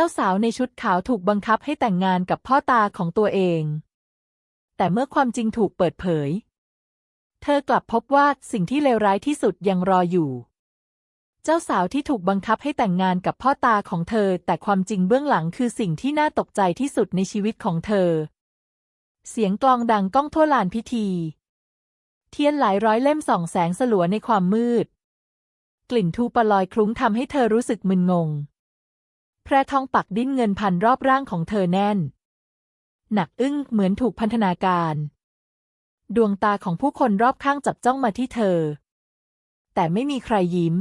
จ้าสาวในชุดขาวถูกบังคับให้แต่งงานกับพ่อตาของตัวเอง แต่เมื่อความจริงถูกเปิดเผย เธอกลับพบว่าสิ่งที่เลวร้ายที่สุดยังรออยู่ เจ้าสาวที่ถูกบังคับให้แต่งงานกับพ่อตาของเธอ แต่ความจริงเบื้องหลังคือสิ่งที่น่าตกใจที่สุดในชีวิตของเธอ เสียงกลองดังก้องทั่วลานพิธี เทียนหลายร้อยเล่มส่องแสงสลัวในความมืด กลิ่นทูปลอยคลุ้งทำให้เธอรู้สึกมึนงง แพรทองปักดิ้นเงินพันรอบร่างของเธอแน่น หนักอึ้งเหมือนถูกพันธนาการ ดวงตาของผู้คนรอบข้างจับจ้องมาที่เธอ แต่ไม่มีใครยิ้ม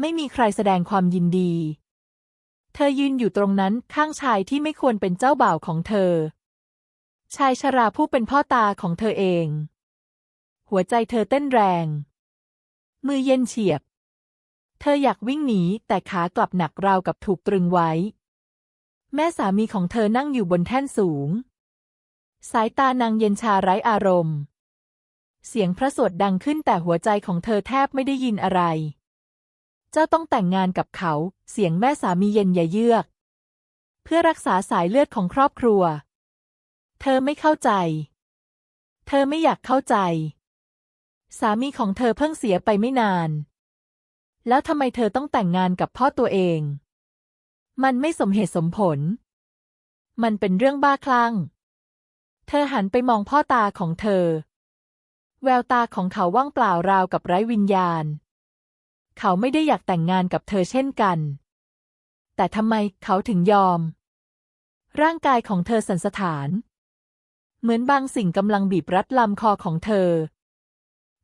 ไม่มีใครแสดงความยินดี เธอยืนอยู่ตรงนั้นข้างชายที่ไม่ควรเป็นเจ้าบ่าวของเธอ ชายชราผู้เป็นพ่อตาของเธอเอง หัวใจเธอเต้นแรง มือเย็นเฉียบ เธออยากวิ่งหนีแต่ขากลับหนักราวกับถูกตรึงไว้ แม่สามีของเธอนั่งอยู่บนแท่นสูง สายตานางเย็นชาไร้อารมณ์ เสียงพระสวดดังขึ้นแต่หัวใจของเธอแทบไม่ได้ยินอะไร เจ้าต้องแต่งงานกับเขา เสียงแม่สามีเย็นอย่าเยือก เพื่อรักษาสายเลือดของครอบครัว เธอไม่เข้าใจ เธอไม่อยากเข้าใจ สามีของเธอเพิ่งเสียไปไม่นาน แล้วทำไมเธอต้องแต่งงานกับพ่อตัวเอง มันไม่สมเหตุสมผล มันเป็นเรื่องบ้าคลั่ง เธอหันไปมองพ่อตาของเธอ แววตาของเขาว่างเปล่าราวกับไร้วิญญาณ เขาไม่ได้อยากแต่งงานกับเธอเช่นกัน แต่ทำไมเขาถึงยอม ร่างกายของเธอสันสถาน เหมือนบางสิ่งกำลังบีบรัดลำคอของเธอ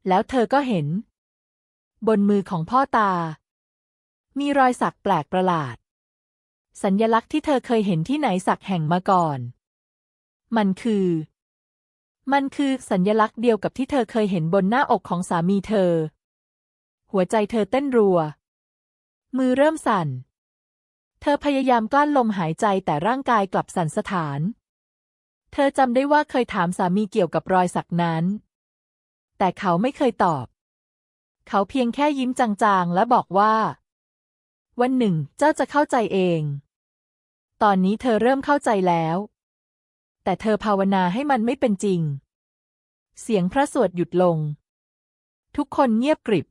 แล้วเธอก็เห็น บนมือของพ่อตา มีรอยสักแปลกประหลาด สัญญลักษณ์ที่เธอเคยเห็นที่ไหนสักแห่งมาก่อน มันคือ มันคือสัญญลักษณ์เดียวกับที่เธอเคยเห็นบนหน้าอกของสามีเธอ หัวใจเธอเต้นรัว มือเริ่มสั่น เธอพยายามกลั้นลมหายใจแต่ร่างกายกลับสั่นสถาน เธอจำได้ว่าเคยถามสามีเกี่ยวกับรอยสักนั้น แต่เขาไม่เคยตอบ เขาเพียงแค่ยิ้มจางๆ และบอกว่า วันหนึ่งเจ้าจะเข้าใจเอง ตอนนี้เธอเริ่มเข้าใจแล้ว แต่เธอภาวนาให้มันไม่เป็นจริง เสียงพระสวดหยุดลง ทุกคนเงียบกริบ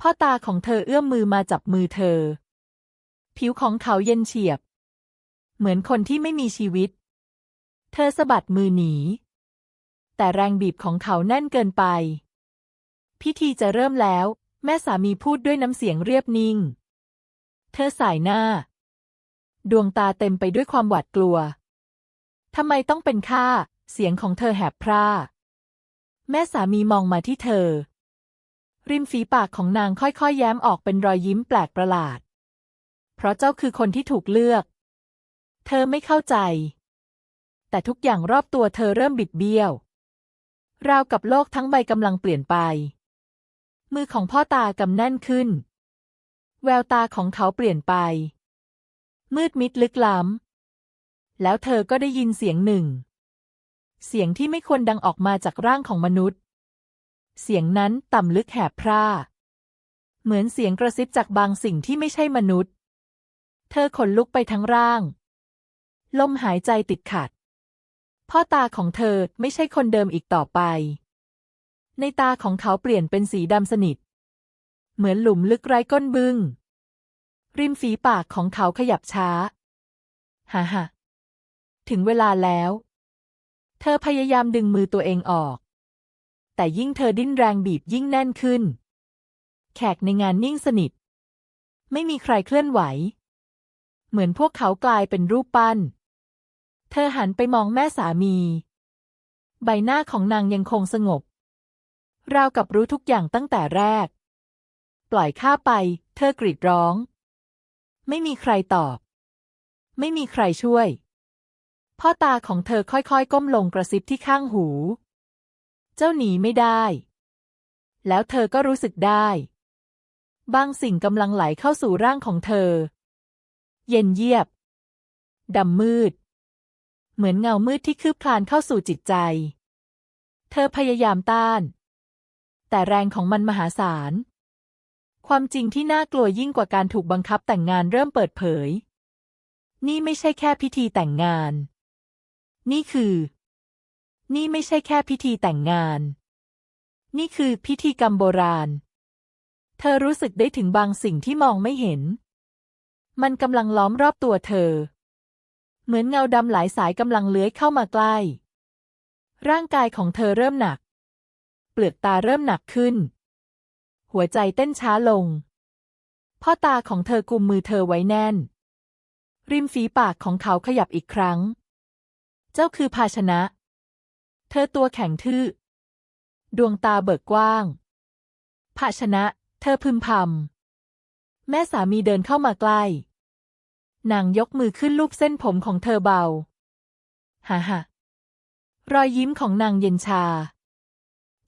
พ่อตาของเธอเอื้อมมือมาจับมือเธอ ผิวของเขาเย็นเฉียบ เหมือนคนที่ไม่มีชีวิต เธอสะบัดมือหนี แต่แรงบีบของเขาแน่นเกินไป พิธีจะเริ่มแล้ว แม่สามีพูดด้วยน้ำเสียงเรียบนิ่ง เธอสายหน้า ดวงตาเต็มไปด้วยความหวาดกลัว ทำไมต้องเป็นข้า เสียงของเธอแหบพร่า แม่สามีมองมาที่เธอ ริมฝีปากของนางค่อยๆ แย้มออกเป็นรอยยิ้มแปลกประหลาด เพราะเจ้าคือคนที่ถูกเลือก เธอไม่เข้าใจ แต่ทุกอย่างรอบตัวเธอเริ่มบิดเบี้ยว ราวกับโลกทั้งใบกำลังเปลี่ยนไป มือของพ่อตากำแน่นขึ้น แววตาของเขาเปลี่ยนไป มืดมิดลึกล้ำ แล้วเธอก็ได้ยินเสียงหนึ่ง เสียงที่ไม่ควรดังออกมาจากร่างของมนุษย์ เสียงนั้นต่ำลึกแหบพร่า เหมือนเสียงกระซิบจากบางสิ่งที่ไม่ใช่มนุษย์ เธอขนลุกไปทั้งร่าง ลมหายใจติดขัด พ่อตาของเธอไม่ใช่คนเดิมอีกต่อไป ในตาของเขาเปลี่ยนเป็นสีดำสนิท เหมือนหลุมลึกไร้ก้นบึง้ง ริมฝีปากของเขาขยับช้า ฮ่าฮ่าถึงเวลาแล้ว เธอพยายามดึงมือตัวเองออก แต่ยิ่งเธอดิ้นแรงบีบยิ่งแน่นขึ้น แขกในงานนิ่งสนิท ไม่มีใครเคลื่อนไหว เหมือนพวกเขากลายเป็นรูปปั้น เธอหันไปมองแม่สามี ใบหน้าของนางยังคงสงบ ราวกับรู้ทุกอย่างตั้งแต่แรก ปล่อยข้าไป เธอกรีดร้อง ไม่มีใครตอบ ไม่มีใครช่วย พ่อตาของเธอค่อยๆ ก้มลงกระซิบที่ข้างหู เจ้าหนีไม่ได้ แล้วเธอก็รู้สึกได้ บางสิ่งกำลังไหลเข้าสู่ร่างของเธอ เย็นเยียบดำมืด เหมือนเงามืดที่คืบคลานเข้าสู่จิตใจ เธอพยายามต้าน แต่แรงของมันมหาศาล ความจริงที่น่ากลัวยิ่งกว่าการถูกบังคับแต่งงานเริ่มเปิดเผย นี่ไม่ใช่แค่พิธีแต่งงาน นี่คือ นี่ไม่ใช่แค่พิธีแต่งงาน นี่คือพิธีกรรมโบราณ เธอรู้สึกได้ถึงบางสิ่งที่มองไม่เห็น มันกำลังล้อมรอบตัวเธอ เหมือนเงาดำหลายสายกำลังเลื้อยเข้ามาใกล้ ร่างกายของเธอเริ่มหนัก ลือกตาเริ่มหนักขึ้น หัวใจเต้นช้าลง พ่อตาของเธอกุมมือเธอไว้แน่น ริมฝีปากของเขาขยับอีกครั้ง เจ้าคือภาชนะ เธอตัวแข็งทื่อ ดวงตาเบิกกว้าง ภาชนะ เธอพึมพำ แม่สามีเดินเข้ามาใกล้ นางยกมือขึ้นลูบเส้นผมของเธอเบา ฮ่าฮ่ารอยยิ้มของนางเย็นชา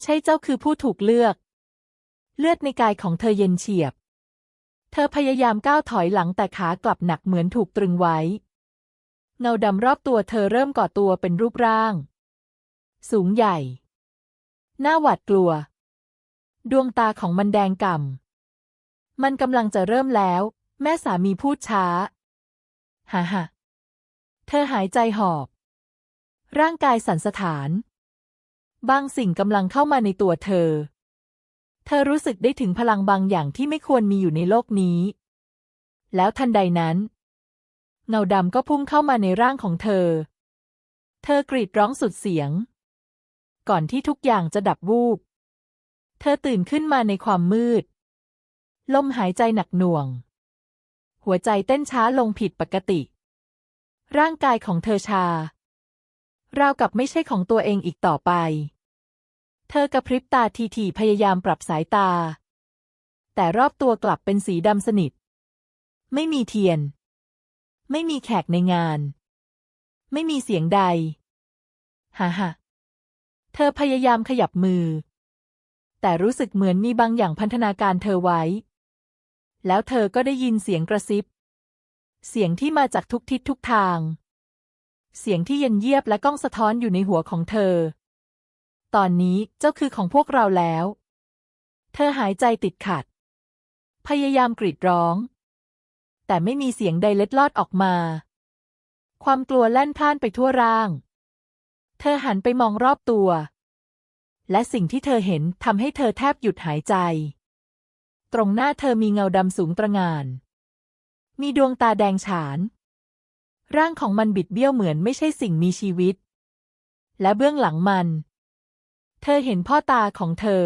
ใช่เจ้าคือผู้ถูกเลือก เลือดในกายของเธอเย็นเฉียบ เธอพยายามก้าวถอยหลังแต่ขากลับหนักเหมือนถูกตรึงไว้ เงาดำรอบตัวเธอเริ่มก่อตัวเป็นรูปร่าง สูงใหญ่ หน้าหวาดกลัว ดวงตาของมันแดงก่ำ มันกำลังจะเริ่มแล้ว แม่สามีพูดช้าฮ่าฮ่าเธอหายใจหอบ ร่างกายสั่นสะท้าน บางสิ่งกำลังเข้ามาในตัวเธอ เธอรู้สึกได้ถึงพลังบางอย่างที่ไม่ควรมีอยู่ในโลกนี้ แล้วทันใดนั้น เงาดำก็พุ่งเข้ามาในร่างของเธอ เธอกรีดร้องสุดเสียง ก่อนที่ทุกอย่างจะดับวูบ เธอตื่นขึ้นมาในความมืด ลมหายใจหนักหน่วง หัวใจเต้นช้าลงผิดปกติ ร่างกายของเธอชา ราวกับไม่ใช่ของตัวเองอีกต่อไป เธอกระพริบตาทีๆพยายามปรับสายตา แต่รอบตัวกลับเป็นสีดำสนิท ไม่มีเทียน ไม่มีแขกในงาน ไม่มีเสียงใดฮ่าฮ่าเธอพยายามขยับมือ แต่รู้สึกเหมือนมีบางอย่างพันธนาการเธอไว้ แล้วเธอก็ได้ยินเสียงกระซิบ เสียงที่มาจากทุกทิศทุกทาง เสียงที่เย็นเยียบและก้องสะท้อนอยู่ในหัวของเธอ ตอนนี้เจ้าคือของพวกเราแล้ว เธอหายใจติดขัด พยายามกรีดร้อง แต่ไม่มีเสียงใดเล็ดลอดออกมา ความกลัวแล่นพ่านไปทั่วร่าง เธอหันไปมองรอบตัว และสิ่งที่เธอเห็นทำให้เธอแทบหยุดหายใจ ตรงหน้าเธอมีเงาดำสูงตระหง่าน มีดวงตาแดงฉาน ร่างของมันบิดเบี้ยวเหมือนไม่ใช่สิ่งมีชีวิต และเบื้องหลังมัน เธอเห็นพ่อตาของเธอ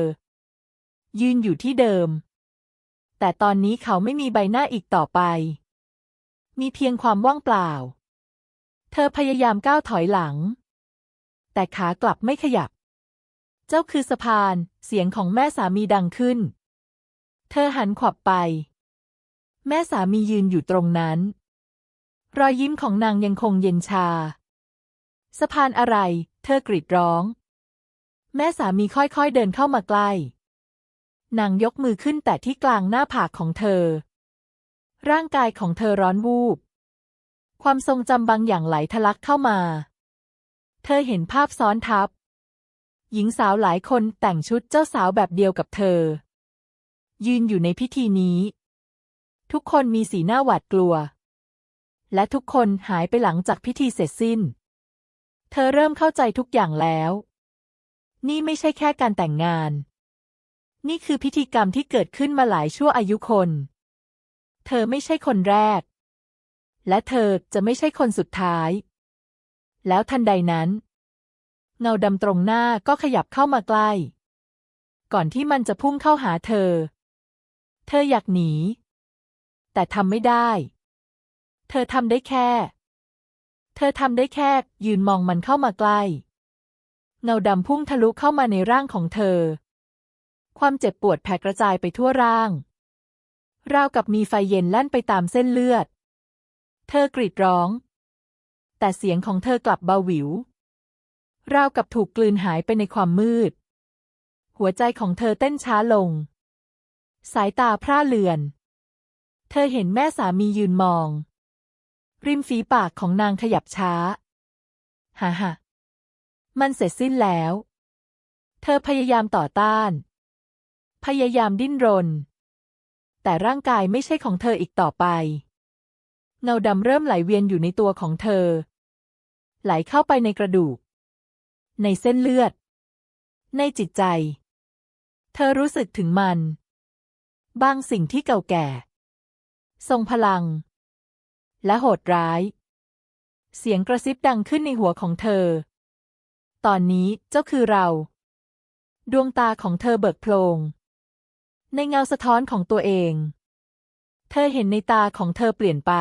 ยืนอยู่ที่เดิม แต่ตอนนี้เขาไม่มีใบหน้าอีกต่อไป มีเพียงความว่างเปล่า เธอพยายามก้าวถอยหลัง แต่ขากลับไม่ขยับ เจ้าคือสะพานเสียงของแม่สามีดังขึ้น เธอหันขวับไป แม่สามียืนอยู่ตรงนั้น รอยยิ้มของนางยังคงเย็นชา สะพานอะไร เธอกรีดร้อง แม่สามีค่อยๆเดินเข้ามาใกล้ นางยกมือขึ้นแต่ที่กลางหน้าผากของเธอ ร่างกายของเธอร้อนวูบ ความทรงจำบางอย่างไหลทะลักเข้ามา เธอเห็นภาพซ้อนทับ หญิงสาวหลายคนแต่งชุดเจ้าสาวแบบเดียวกับเธอ ยืนอยู่ในพิธีนี้ ทุกคนมีสีหน้าหวาดกลัว และทุกคนหายไปหลังจากพิธีเสร็จสิ้น เธอเริ่มเข้าใจทุกอย่างแล้ว นี่ไม่ใช่แค่การแต่งงาน นี่คือพิธีกรรมที่เกิดขึ้นมาหลายชั่วอายุคน เธอไม่ใช่คนแรก และเธอจะไม่ใช่คนสุดท้าย แล้วทันใดนั้น เงาดำตรงหน้าก็ขยับเข้ามาใกล้ ก่อนที่มันจะพุ่งเข้าหาเธอ เธออยากหนี แต่ทำไม่ได้ เธอทำได้แค่ เธอทำได้แค่ ยืนมองมันเข้ามาใกล้ เงาดำพุ่งทะลุเข้ามาในร่างของเธอ ความเจ็บปวดแผ่กระจายไปทั่วร่าง ราวกับมีไฟเย็นแล่นไปตามเส้นเลือด เธอกรีดร้อง แต่เสียงของเธอกลับเบาหวิว ราวกับถูกกลืนหายไปในความมืด หัวใจของเธอเต้นช้าลง สายตาพร่าเลือน เธอเห็นแม่สามียืนมอง ริมฝีปากของนางขยับช้า ฮ่าฮ่ามันเสร็จสิ้นแล้ว เธอพยายามต่อต้าน พยายามดิ้นรน แต่ร่างกายไม่ใช่ของเธออีกต่อไป เงาดำเริ่มไหลเวียนอยู่ในตัวของเธอ ไหลเข้าไปในกระดูก ในเส้นเลือด ในจิตใจ เธอรู้สึกถึงมัน บางสิ่งที่เก่าแก่ ทรงพลัง และโหดร้าย เสียงกระซิบดังขึ้นในหัวของเธอ ตอนนี้เจ้าคือเรา ดวงตาของเธอเบิกโพลง ในเงาสะท้อนของตัวเอง เธอเห็นในตาของเธอเปลี่ยนไป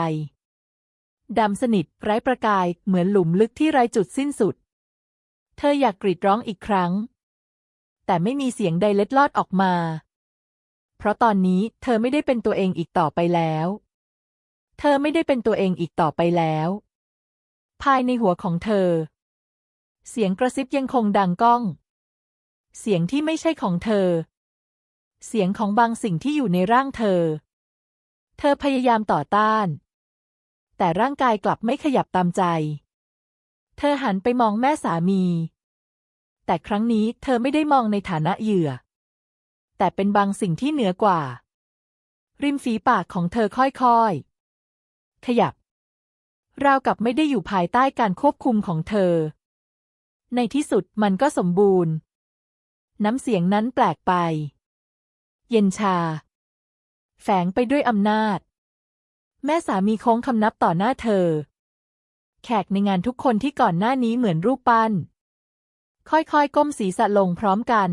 ดำสนิทไร้ประกายเหมือนหลุมลึกที่ไร้จุดสิ้นสุด เธออยากกรีดร้องอีกครั้ง แต่ไม่มีเสียงใดเล็ดลอดออกมา เพราะตอนนี้เธอไม่ได้เป็นตัวเองอีกต่อไปแล้ว เธอไม่ได้เป็นตัวเองอีกต่อไปแล้ว ภายในหัวของเธอ เสียงกระซิบยังคงดังก้อง เสียงที่ไม่ใช่ของเธอ เสียงของบางสิ่งที่อยู่ในร่างเธอ เธอพยายามต่อต้าน แต่ร่างกายกลับไม่ขยับตามใจ เธอหันไปมองแม่สามี แต่ครั้งนี้เธอไม่ได้มองในฐานะเหยื่อ แต่เป็นบางสิ่งที่เหนือกว่า ริมฝีปากของเธอค่อยๆ ขยับ ราวกับไม่ได้อยู่ภายใต้การควบคุมของเธอ ในที่สุดมันก็สมบูรณ์ น้ำเสียงนั้นแปลกไป เย็นชา แฝงไปด้วยอำนาจ แม่สามีโค้งคำนับต่อหน้าเธอ แขกในงานทุกคนที่ก่อนหน้านี้เหมือนรูปปั้น ค่อยๆ ก้มศีรษะลงพร้อมกัน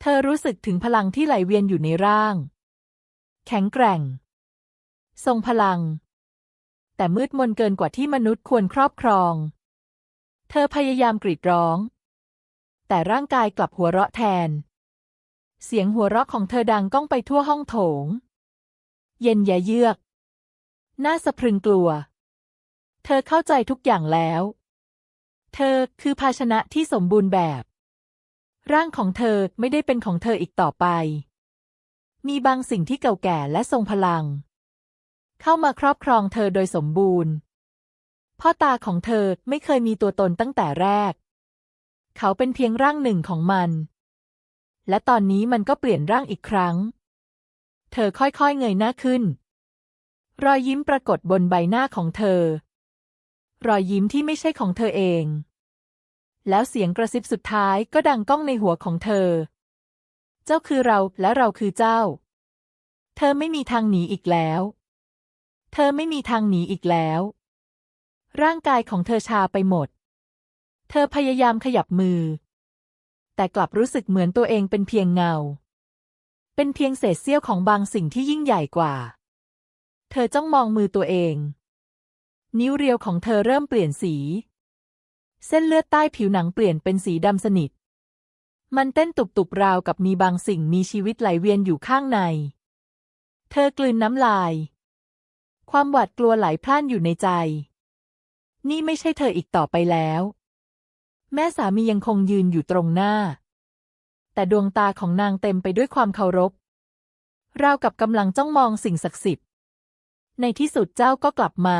เธอรู้สึกถึงพลังที่ไหลเวียนอยู่ในร่าง แข็งแกร่ง ทรงพลัง แต่มืดมนเกินกว่าที่มนุษย์ควรครอบครอง เธอพยายามกรีดร้อง แต่ร่างกายกลับหัวเราะแทน เสียงหัวเราะของเธอดังก้องไปทั่วห้องโถง เย็นยะเยือกน่าสะพรึงกลัว เธอเข้าใจทุกอย่างแล้ว เธอคือภาชนะที่สมบูรณ์แบบ ร่างของเธอไม่ได้เป็นของเธออีกต่อไป มีบางสิ่งที่เก่าแก่และทรงพลัง เข้ามาครอบครองเธอโดยสมบูรณ์ พ่อตาของเธอไม่เคยมีตัวตนตั้งแต่แรก เขาเป็นเพียงร่างหนึ่งของมัน และตอนนี้มันก็เปลี่ยนร่างอีกครั้ง เธอค่อยๆเงยหน้าขึ้น รอยยิ้มปรากฏบนใบหน้าของเธอ รอยยิ้มที่ไม่ใช่ของเธอเอง แล้วเสียงกระซิบสุดท้ายก็ดังก้องในหัวของเธอ เจ้าคือเราและเราคือเจ้า เธอไม่มีทางหนีอีกแล้ว เธอไม่มีทางหนีอีกแล้ว ร่างกายของเธอชาไปหมด เธอพยายามขยับมือ แต่กลับรู้สึกเหมือนตัวเองเป็นเพียงเงา เป็นเพียงเศษเสี้ยวของบางสิ่งที่ยิ่งใหญ่กว่า เธอจ้องมองมือตัวเอง นิ้วเรียวของเธอเริ่มเปลี่ยนสี เส้นเลือดใต้ผิวหนังเปลี่ยนเป็นสีดำสนิท มันเต้นตุบๆราวกับมีบางสิ่งมีชีวิตไหลเวียนอยู่ข้างใน เธอกลืนน้ำลาย ความหวาดกลัวไหลพล่านอยู่ในใจ นี่ไม่ใช่เธออีกต่อไปแล้ว แม่สามียังคงยืนอยู่ตรงหน้า แต่ดวงตาของนางเต็มไปด้วยความเคารพ ราวกับกำลังจ้องมองสิ่งศักดิ์สิทธิ์ ในที่สุดเจ้าก็กลับมา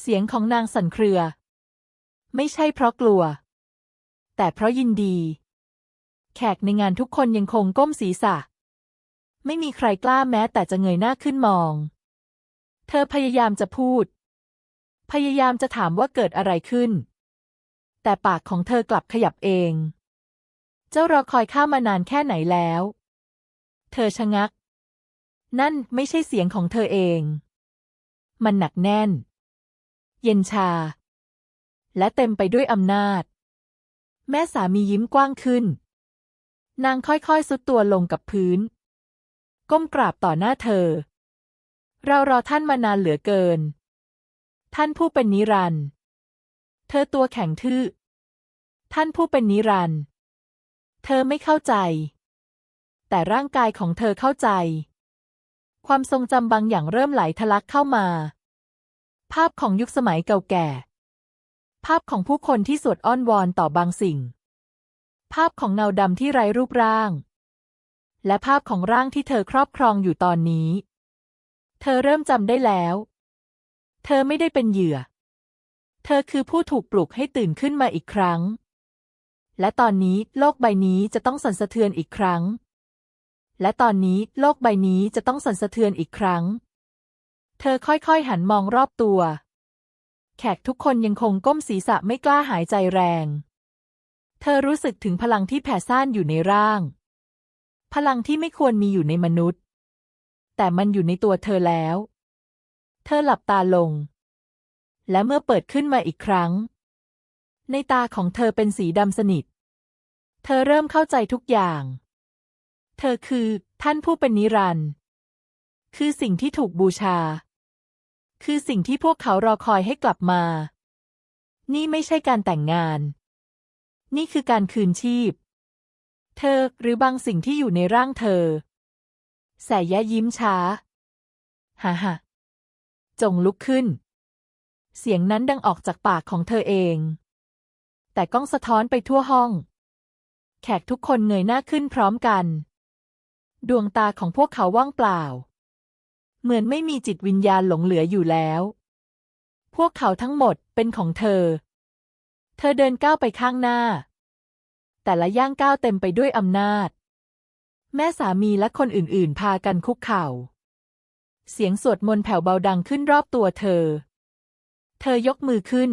เสียงของนางสั่นเครือ ไม่ใช่เพราะกลัว แต่เพราะยินดี แขกในงานทุกคนยังคงก้มศีรษะ ไม่มีใครกล้าแม้แต่จะเงยหน้าขึ้นมอง เธอพยายามจะพูด พยายามจะถามว่าเกิดอะไรขึ้น แต่ปากของเธอกลับขยับเอง เจ้ารอคอยข้ามานานแค่ไหนแล้ว เธอชะงัก นั่นไม่ใช่เสียงของเธอเอง มันหนักแน่น เย็นชา และเต็มไปด้วยอำนาจ แม่สามียิ้มกว้างขึ้น นางค่อยๆสุดตัวลงกับพื้น ก้มกราบต่อหน้าเธอ เรารอท่านมานานเหลือเกิน ท่านผู้เป็นนิรันด์เธอตัวแข็งทื่อ ท่านผู้เป็นนิรันด์เธอไม่เข้าใจ แต่ร่างกายของเธอเข้าใจ ความทรงจำบางอย่างเริ่มไหลทะลักเข้ามา ภาพของยุคสมัยเก่าแก่ ภาพของผู้คนที่สวดอ้อนวอนต่อบางสิ่ง ภาพของเงาดำที่ไร้รูปร่าง และภาพของร่างที่เธอครอบครองอยู่ตอนนี้ เธอเริ่มจำได้แล้ว เธอไม่ได้เป็นเหยื่อ เธอคือผู้ถูกปลุกให้ตื่นขึ้นมาอีกครั้ง และตอนนี้โลกใบนี้จะต้องสั่นสะเทือนอีกครั้ง และตอนนี้โลกใบนี้จะต้องสั่นสะเทือนอีกครั้ง เธอค่อยๆหันมองรอบตัว แขกทุกคนยังคงก้มศีรษะไม่กล้าหายใจแรง เธอรู้สึกถึงพลังที่แผ่ซ่านอยู่ในร่าง พลังที่ไม่ควรมีอยู่ในมนุษย์ แต่มันอยู่ในตัวเธอแล้ว เธอหลับตาลง และเมื่อเปิดขึ้นมาอีกครั้ง ในตาของเธอเป็นสีดำสนิท เธอเริ่มเข้าใจทุกอย่าง เธอคือ ท่านผู้เป็นนิรันดร์คือสิ่งที่ถูกบูชา คือสิ่งที่พวกเขารอคอยให้กลับมา นี่ไม่ใช่การแต่งงาน นี่คือการคืนชีพ เธอหรือบางสิ่งที่อยู่ในร่างเธอ แสยะยิ้มช้า ฮ่าฮ่าจงลุกขึ้น เสียงนั้นดังออกจากปากของเธอเอง แต่ก้องสะท้อนไปทั่วห้อง แขกทุกคนเงยหน้าขึ้นพร้อมกัน ดวงตาของพวกเขาว่างเปล่า เหมือนไม่มีจิตวิญญาณหลงเหลืออยู่แล้ว พวกเขาทั้งหมดเป็นของเธอ เธอเดินก้าวไปข้างหน้า แต่ละย่างก้าวเต็มไปด้วยอำนาจ แม่สามีและคนอื่นๆ พากันคุกเข่า เสียงสวดมนต์แผ่วเบาดังขึ้นรอบตัวเธอ เธอยกมือขึ้น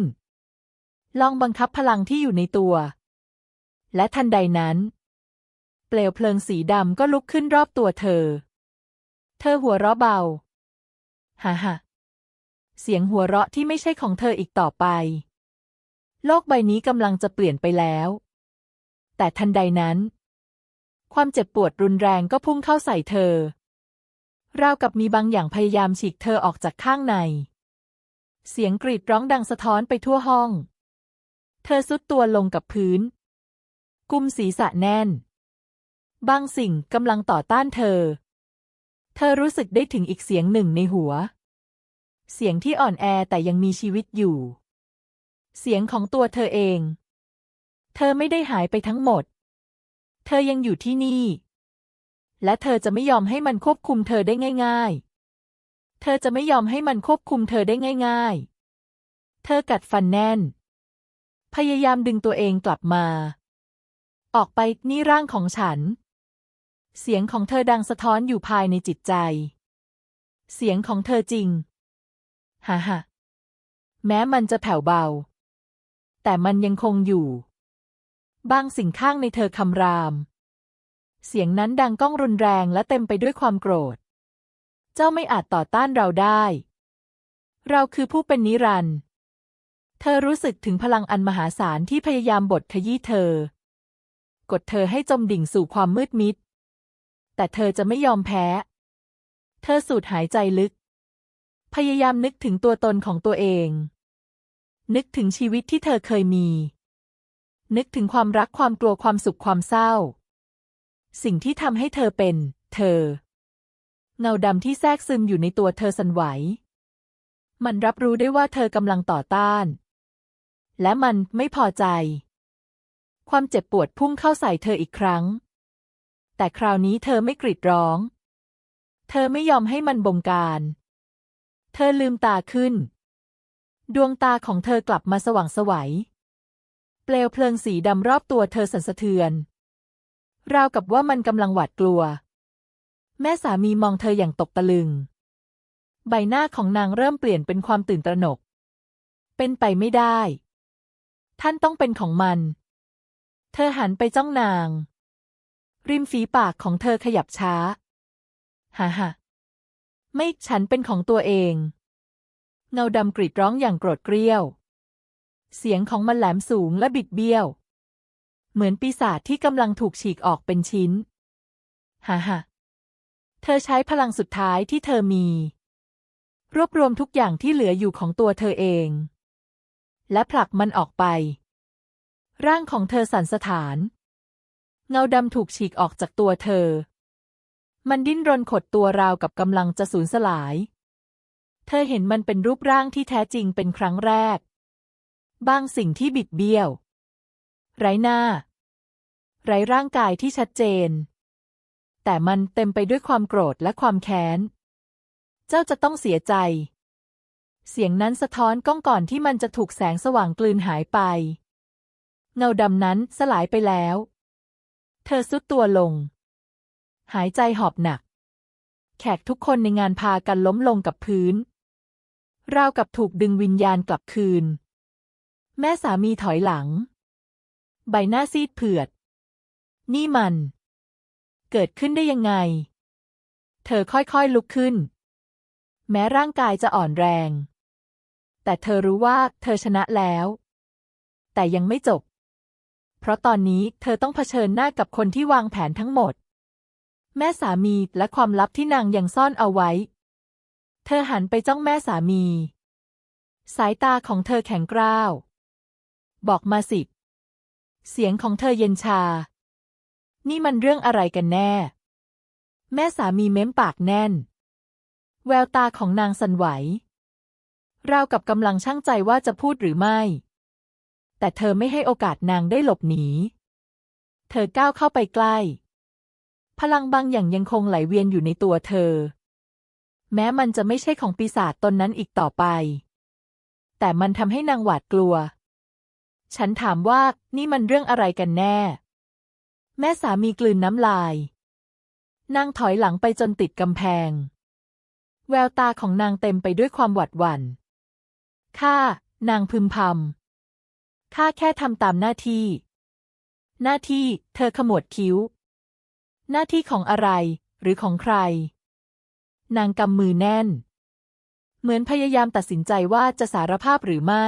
ลองบังคับพลังที่อยู่ในตัว และทันใดนั้น เปลวเพลิงสีดำก็ลุกขึ้นรอบตัวเธอ เธอหัวเราะเบา ฮ่าฮ่าเสียงหัวเราะที่ไม่ใช่ของเธออีกต่อไป โลกใบนี้กำลังจะเปลี่ยนไปแล้ว แต่ทันใดนั้น ความเจ็บปวดรุนแรงก็พุ่งเข้าใส่เธอ ราวกับมีบางอย่างพยายามฉีกเธอออกจากข้างใน เสียงกรีดร้องดังสะท้อนไปทั่วห้อง เธอซุดตัวลงกับพื้น กุมศีรษะแน่น บางสิ่งกำลังต่อต้านเธอ เธอรู้สึกได้ถึงอีกเสียงหนึ่งในหัว เสียงที่อ่อนแอแต่ยังมีชีวิตอยู่ เสียงของตัวเธอเอง เธอไม่ได้หายไปทั้งหมด เธอยังอยู่ที่นี่ และเธอจะไม่ยอมให้มันควบคุมเธอได้ง่าย ๆ เธอจะไม่ยอมให้มันควบคุมเธอได้ง่าย ๆ เธอกัดฟันแน่น พยายามดึงตัวเองกลับมา ออกไปนี่ร่างของฉัน เสียงของเธอดังสะท้อนอยู่ภายในจิตใจ เสียงของเธอจริงฮ่าฮ่าแม้มันจะแผ่วเบา แต่มันยังคงอยู่ บางสิ่งข้างในเธอคำราม เสียงนั้นดังก้องรุนแรงและเต็มไปด้วยความโกรธ เจ้าไม่อาจต่อต้านเราได้ เราคือผู้เป็นนิรันดร์เธอรู้สึกถึงพลังอันมหาศาลที่พยายามบดขยี้เธอ กดเธอให้จมดิ่งสู่ความมืดมิด แต่เธอจะไม่ยอมแพ้ เธอสูดหายใจลึก พยายามนึกถึงตัวตนของตัวเอง นึกถึงชีวิตที่เธอเคยมี นึกถึงความรักความกลัวความสุขความเศร้า สิ่งที่ทำให้เธอเป็น เธอ เงาดำที่แทรกซึมอยู่ในตัวเธอสั่นไหว มันรับรู้ได้ว่าเธอกำลังต่อต้าน และมันไม่พอใจ ความเจ็บปวดพุ่งเข้าใส่เธออีกครั้ง แต่คราวนี้เธอไม่กรีดร้อง เธอไม่ยอมให้มันบงการ เธอลืมตาขึ้น ดวงตาของเธอกลับมาสว่างไสวัย เปลวเพลิงสีดำรอบตัวเธอสั่นสะเทือน ราวกับว่ามันกำลังหวาดกลัว แม่สามีมองเธออย่างตกตะลึง ใบหน้าของนางเริ่มเปลี่ยนเป็นความตื่นตระหนก เป็นไปไม่ได้ ท่านต้องเป็นของมัน เธอหันไปจ้องนาง ริมฝีปากของเธอขยับช้าฮ่าฮ่าไม่ฉันเป็นของตัวเอง เงาดำกรีดร้องอย่างโกรธเกรี้ยว เสียงของมันแหลมสูงและบิดเบี้ยว เหมือนปีศาจที่กำลังถูกฉีกออกเป็นชิ้น ฮ่าฮ่าเธอใช้พลังสุดท้ายที่เธอมี รวบรวมทุกอย่างที่เหลืออยู่ของตัวเธอเอง และผลักมันออกไป ร่างของเธอสั่นสะท้าน เงาดำถูกฉีกออกจากตัวเธอ มันดิ้นรนขดตัวราวกับกำลังจะสูญสลาย เธอเห็นมันเป็นรูปร่างที่แท้จริงเป็นครั้งแรก บางสิ่งที่บิดเบี้ยว ไร้หน้า ไร้ร่างกายที่ชัดเจน แต่มันเต็มไปด้วยความโกรธและความแค้น เจ้าจะต้องเสียใจ เสียงนั้นสะท้อนก้องก่อนที่มันจะถูกแสงสว่างกลืนหายไป เงาดำนั้นสลายไปแล้ว เธอซุดตัวลง หายใจหอบหนัก แขกทุกคนในงานพากันล้มลงกับพื้น ราวกับถูกดึงวิญญาณกลับคืน แม่สามีถอยหลัง ใบหน้าซีดเผือด นี่มัน เกิดขึ้นได้ยังไง เธอค่อยๆลุกขึ้น แม้ร่างกายจะอ่อนแรง แต่เธอรู้ว่าเธอชนะแล้ว แต่ยังไม่จบ เพราะตอนนี้เธอต้องเผชิญหน้ากับคนที่วางแผนทั้งหมด แม่สามีและความลับที่นางยังซ่อนเอาไว้ เธอหันไปจ้องแม่สามี สายตาของเธอแข็งกร้าว บอกมาสิเสียงของเธอเย็นชา นี่มันเรื่องอะไรกันแน่ แม่สามีเม้มปากแน่น แววตาของนางสันไหว ราวกับกำลังช่างใจว่าจะพูดหรือไม่ แต่เธอไม่ให้โอกาสนางได้หลบหนี เธอก้าวเข้าไปใกล้ พลังบางอย่างยังคงไหลเวียนอยู่ในตัวเธอ แม้มันจะไม่ใช่ของปีศาจตนนั้นอีกต่อไป แต่มันทำให้นางหวาดกลัว ฉันถามว่านี่มันเรื่องอะไรกันแน่ แม่สามีกลืนน้ำลาย นางถอยหลังไปจนติดกำแพง แววตาของนางเต็มไปด้วยความหวาดหวัน่นข้านางพึมพำข้าแค่ทำตามหน้าที่ หน้าที่ เธอขมวดคิ้ว หน้าที่ของอะไร หรือของใคร นางกำมือแน่น เหมือนพยายามตัดสินใจว่าจะสารภาพหรือไม่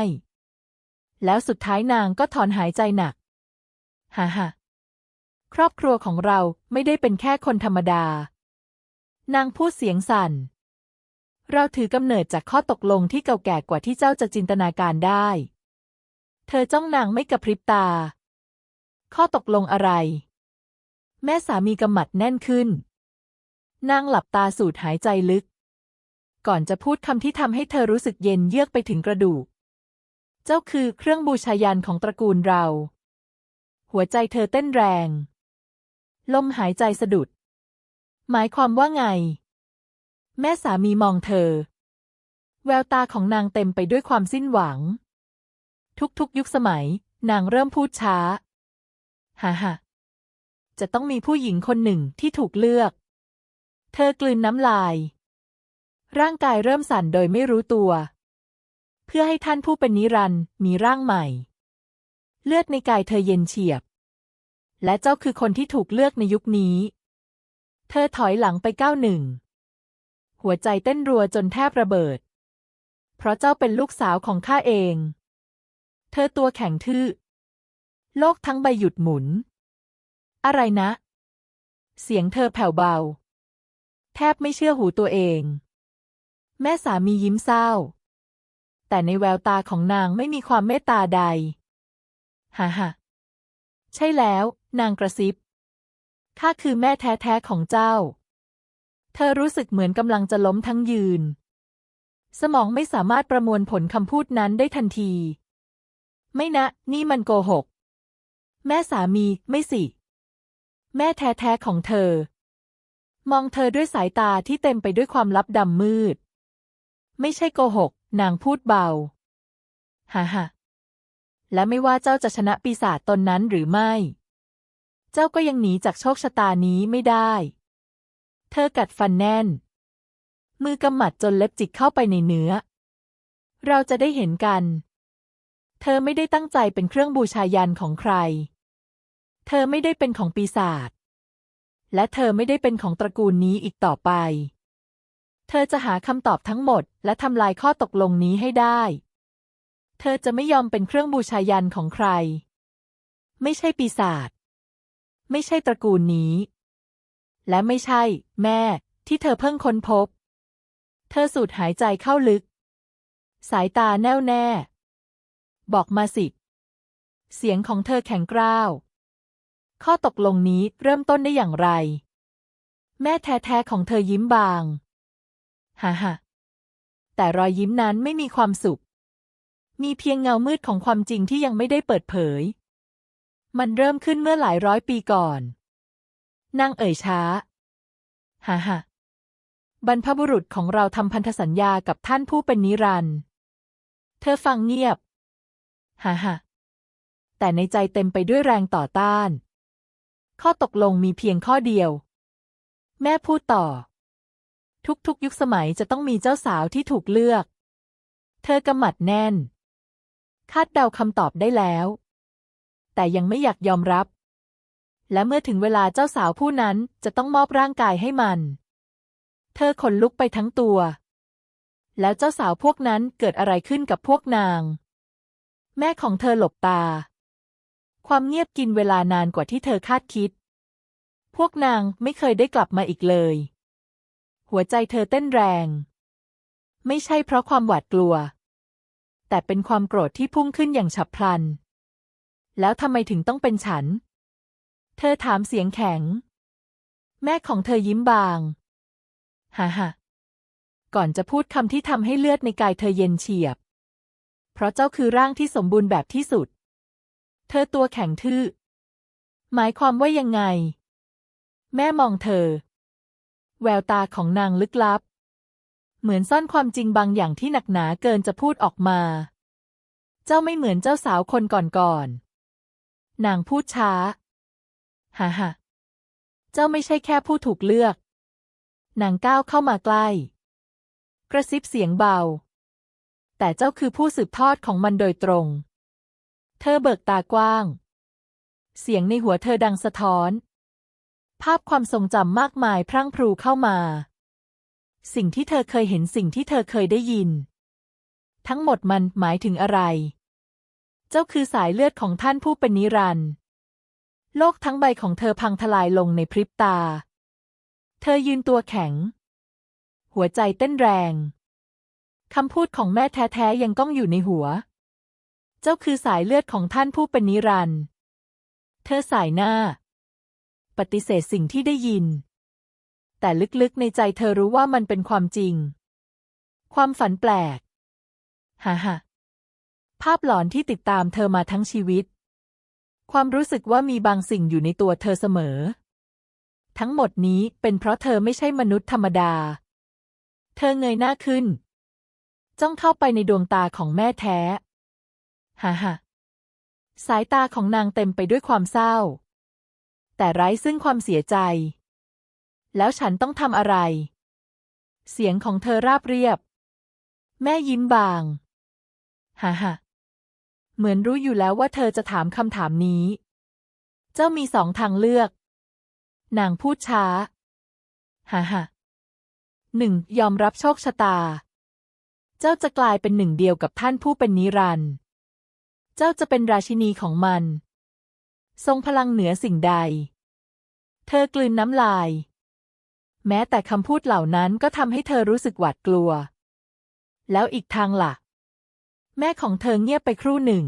แล้วสุดท้ายนางก็ถอนหายใจหนัก ฮ่าฮ่าครอบครัวของเราไม่ได้เป็นแค่คนธรรมดา นางพูดเสียงสั่น เราถือกำเนิดจากข้อตกลงที่เก่าแก่กว่าที่เจ้าจะจินตนาการได้ เธอจ้องนางไม่กระพริบตา ข้อตกลงอะไร แม่สามีกำหมัดแน่นขึ้น นางหลับตาสูดหายใจลึก ก่อนจะพูดคำที่ทำให้เธอรู้สึกเย็นเยือกไปถึงกระดูก เจ้าคือเครื่องบูชายันของตระกูลเรา หัวใจเธอเต้นแรง ลมหายใจสะดุด หมายความว่าไง แม่สามีมองเธอ แววตาของนางเต็มไปด้วยความสิ้นหวัง ทุกๆยุคสมัย นางเริ่มพูดช้าฮ่าฮ่าจะต้องมีผู้หญิงคนหนึ่งที่ถูกเลือก เธอกลืนน้ำลาย ร่างกายเริ่มสั่นโดยไม่รู้ตัว เพื่อให้ท่านผู้เป็นนิรันด์มีร่างใหม่ เลือดในกายเธอเย็นเฉียบ และเจ้าคือคนที่ถูกเลือกในยุคนี้ เธอถอยหลังไปก้าวหนึ่ง หัวใจเต้นรัวจนแทบระเบิด เพราะเจ้าเป็นลูกสาวของข้าเอง เธอตัวแข็งทื่อ โลกทั้งใบหยุดหมุน อะไรนะ เสียงเธอแผ่วเบา แทบไม่เชื่อหูตัวเอง แม่สามียิ้มเศร้า แต่ในแววตาของนางไม่มีความเมตตาใด ฮ่าฮ่าใช่แล้ว นางกระซิบ ข้าคือแม่แท้ๆของเจ้า เธอรู้สึกเหมือนกำลังจะล้มทั้งยืน สมองไม่สามารถประมวลผลคำพูดนั้นได้ทันที ไม่นะ นี่มันโกหก แม่สามีไม่สิ แม่แท้ๆของเธอ มองเธอด้วยสายตาที่เต็มไปด้วยความลับดำมืด ไม่ใช่โกหก นางพูดเบา ฮ่าฮ่าและไม่ว่าเจ้าจะชนะปีศาจตนนั้นหรือไม่ เจ้าก็ยังหนีจากโชคชะตานี้ไม่ได้ เธอกัดฟันแน่น มือกำหมัดจนเล็บจิกเข้าไปในเนื้อ เราจะได้เห็นกัน เธอไม่ได้ตั้งใจเป็นเครื่องบูชายันของใคร เธอไม่ได้เป็นของปีศาจ และเธอไม่ได้เป็นของตระกูลนี้อีกต่อไป เธอจะหาคำตอบทั้งหมด และทำลายข้อตกลงนี้ให้ได้ เธอจะไม่ยอมเป็นเครื่องบูชายันของใคร ไม่ใช่ปีศาจ ไม่ใช่ตระกูลนี้ และไม่ใช่ แม่ ที่เธอเพิ่งค้นพบ เธอสูดหายใจเข้าลึก สายตาแน่วแน่ บอกมาสิ เสียงของเธอแข็งกร้าว ข้อตกลงนี้เริ่มต้นได้อย่างไร แม่แท้ๆของเธอยิ้มบาง ฮ่าฮ่าแต่รอยยิ้มนั้นไม่มีความสุข มีเพียงเงามืดของความจริงที่ยังไม่ได้เปิดเผย มันเริ่มขึ้นเมื่อหลายร้อยปีก่อน นางเอ่ยช้า ฮ่าฮ่าบรรพบุรุษของเราทำพันธสัญญากับท่านผู้เป็นนิรันดร์ เธอฟังเงียบ ฮ่าฮ่าแต่ในใจเต็มไปด้วยแรงต่อต้าน ข้อตกลงมีเพียงข้อเดียว แม่พูดต่อ ทุกๆ ยุคสมัยจะต้องมีเจ้าสาวที่ถูกเลือก เธอกำหมัดแน่น คาดเดาคำตอบได้แล้ว แต่ยังไม่อยากยอมรับ และเมื่อถึงเวลาเจ้าสาวผู้นั้นจะต้องมอบร่างกายให้มัน เธอขนลุกไปทั้งตัว แล้วเจ้าสาวพวกนั้นเกิดอะไรขึ้นกับพวกนาง แม่ของเธอหลบตา ความเงียบกินเวลานานกว่าที่เธอคาดคิด พวกนางไม่เคยได้กลับมาอีกเลย หัวใจเธอเต้นแรง ไม่ใช่เพราะความหวาดกลัว แต่เป็นความโกรธที่พุ่งขึ้นอย่างฉับพลัน แล้วทำไมถึงต้องเป็นฉัน เธอถามเสียงแข็ง แม่ของเธอยิ้มบางฮ่าฮ่าก่อนจะพูดคำที่ทำให้เลือดในกายเธอเย็นเฉียบ เพราะเจ้าคือร่างที่สมบูรณ์แบบที่สุด เธอตัวแข็งทื่อ หมายความว่ายังไง แม่มองเธอ แววตาของนางลึกลับ เหมือนซ่อนความจริงบางอย่างที่หนักหนาเกินจะพูดออกมา เจ้าไม่เหมือนเจ้าสาวคนก่อนๆนางพูดช้าฮ่าฮ่าเจ้าไม่ใช่แค่ผู้ถูกเลือก นางก้าวเข้ามาใกล้ กระซิบเสียงเบา แต่เจ้าคือผู้สืบทอดของมันโดยตรง เธอเบิกตากว้าง เสียงในหัวเธอดังสะท้อน ภาพความทรงจำมากมายพรั่งพรูเข้ามา สิ่งที่เธอเคยเห็นสิ่งที่เธอเคยได้ยิน ทั้งหมดมันหมายถึงอะไร เจ้าคือสายเลือดของท่านผู้เป็นนิรันดร์โลกทั้งใบของเธอพังทลายลงในพริบตา เธอยืนตัวแข็ง หัวใจเต้นแรงคำพูดของแม่แท้ๆยังก้องอยู่ในหัว เจ้าคือสายเลือดของท่านผู้เป็นนิรันดร์เธอสายหน้า ปฏิเสธสิ่งที่ได้ยิน แต่ลึกๆในใจเธอรู้ว่ามันเป็นความจริง ความฝันแปลกฮ่าฮ่าภาพหลอนที่ติดตามเธอมาทั้งชีวิต ความรู้สึกว่ามีบางสิ่งอยู่ในตัวเธอเสมอ ทั้งหมดนี้เป็นเพราะเธอไม่ใช่มนุษย์ธรรมดา เธอเงยหน้าขึ้น จ้องเข้าไปในดวงตาของแม่แท้ฮ่าฮ่าสายตาของนางเต็มไปด้วยความเศร้า แต่ไร้ซึ่งความเสียใจ แล้วฉันต้องทำอะไร เสียงของเธอราบเรียบ แม่ยิ้มบาง ฮ่าฮ่าเหมือนรู้อยู่แล้วว่าเธอจะถามคำถามนี้ เจ้ามีสองทางเลือก นางพูดช้า ฮ่าฮ่าหนึ่งยอมรับโชคชะตา เจ้าจะกลายเป็นหนึ่งเดียวกับท่านผู้เป็นนิรันดร์ เจ้าจะเป็นราชินีของมัน ทรงพลังเหนือสิ่งใด เธอกลืนน้ำลาย แม้แต่คำพูดเหล่านั้นก็ทำให้เธอรู้สึกหวาดกลัว แล้วอีกทางล่ะ แม่ของเธอเงียบไปครู่หนึ่ง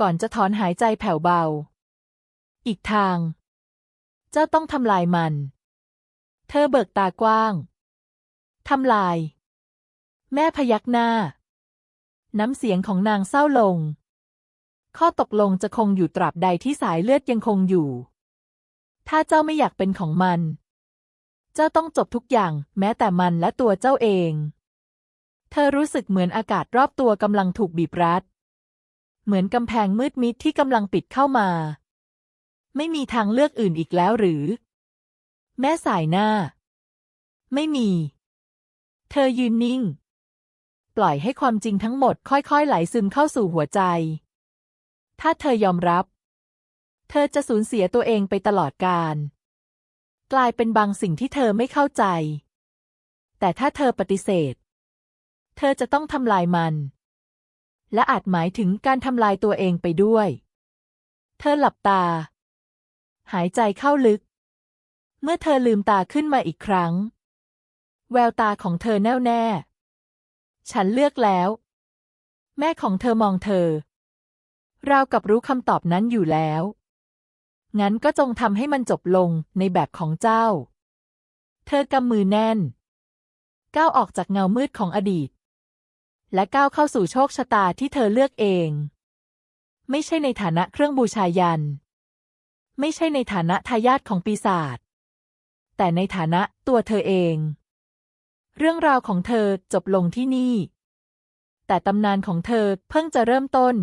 ก่อนจะถอนหายใจแผ่วเบา อีกทาง เจ้าต้องทำลายมัน เธอเบิกตากว้าง ทำลาย แม่พยักหน้า น้ำเสียงของนางเศร้าลง ข้อตกลงจะคงอยู่ตราบใดที่สายเลือดยังคงอยู่ ถ้าเจ้าไม่อยากเป็นของมัน เจ้าต้องจบทุกอย่าง แม้แต่มันและตัวเจ้าเอง เธอรู้สึกเหมือนอากาศรอบตัวกำลังถูกบีบรัด เหมือนกำแพงมืดมิดที่กำลังปิดเข้ามา ไม่มีทางเลือกอื่นอีกแล้วหรือ แม่สายหน้า ไม่มี เธอยืนนิ่ง ปล่อยให้ความจริงทั้งหมดค่อยๆ ไหลซึมเข้าสู่หัวใจ ถ้าเธอยอมรับ เธอจะสูญเสียตัวเองไปตลอดกาลกลายเป็นบางสิ่งที่เธอไม่เข้าใจ แต่ถ้าเธอปฏิเสธ เธอจะต้องทำลายมัน และอาจหมายถึงการทำลายตัวเองไปด้วย เธอหลับตา หายใจเข้าลึก เมื่อเธอลืมตาขึ้นมาอีกครั้ง แววตาของเธอแน่วแน่ ฉันเลือกแล้ว แม่ของเธอมองเธอ ราวกับรู้คำตอบนั้นอยู่แล้ว งั้นก็จงทำให้มันจบลงในแบบของเจ้า เธอกำมือแน่น ก้าวออกจากเงามืดของอดีต และก้าวเข้าสู่โชคชะตาที่เธอเลือกเอง ไม่ใช่ในฐานะเครื่องบูชายัน ไม่ใช่ในฐานะทายาทของปีศาจ แต่ในฐานะตัวเธอเอง เรื่องราวของเธอจบลงที่นี่ แต่ตำนานของเธอเพิ่งจะเริ่มต้น